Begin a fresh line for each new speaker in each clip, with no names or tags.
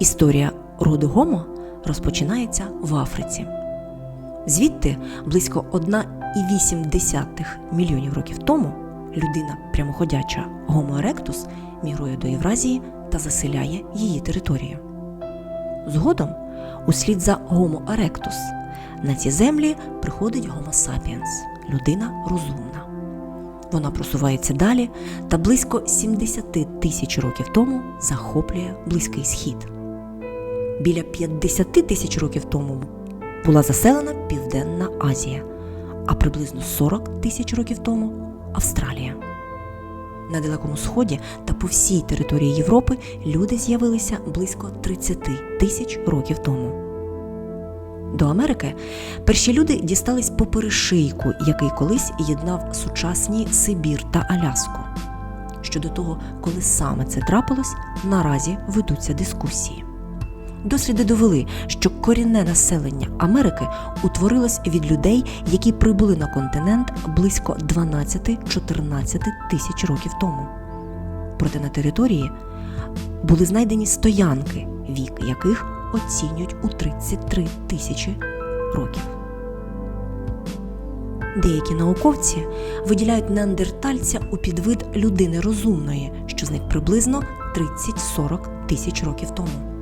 Історія роду Гомо розпочинається в Африці. Звідти близько 1,8 мільйонів років тому людина прямоходяча Homo erectus мігрує до Євразії та заселяє її територію. Згодом, услід за Homo erectus, на ці землі приходить Homo sapiens – людина розумна. Вона просувається далі та близько 70 тисяч років тому захоплює Близький Схід. Біля 50 тисяч років тому була заселена Південна Азія, а приблизно 40 тисяч років тому Австралія. На Далекому Сході та по всій території Європи люди з'явилися близько 30 тисяч років тому. До Америки перші люди дістались по перешийку, який колись єднав сучасні Сибір та Аляску. Щодо того, коли саме це трапилось, наразі ведуться дискусії. Досліди довели, що корінне населення Америки утворилось від людей, які прибули на континент близько 12-14 тисяч років тому. Проте на території були знайдені стоянки, вік яких оцінюють у 33 тисячі років. Деякі науковці виділяють неандертальця у підвид людини розумної, що зник приблизно 30-40 тисяч років тому.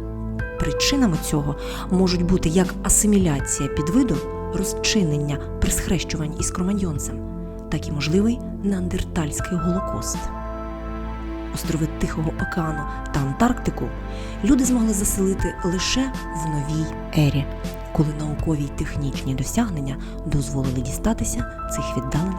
Причинами цього можуть бути як асиміляція підвиду, розчинення при схрещуванні із кроманьйонцем, так і можливий неандертальський голокост. Острови Тихого океану та Антарктику люди змогли заселити лише в новій ері, коли наукові й технічні досягнення дозволили дістатися цих віддалених.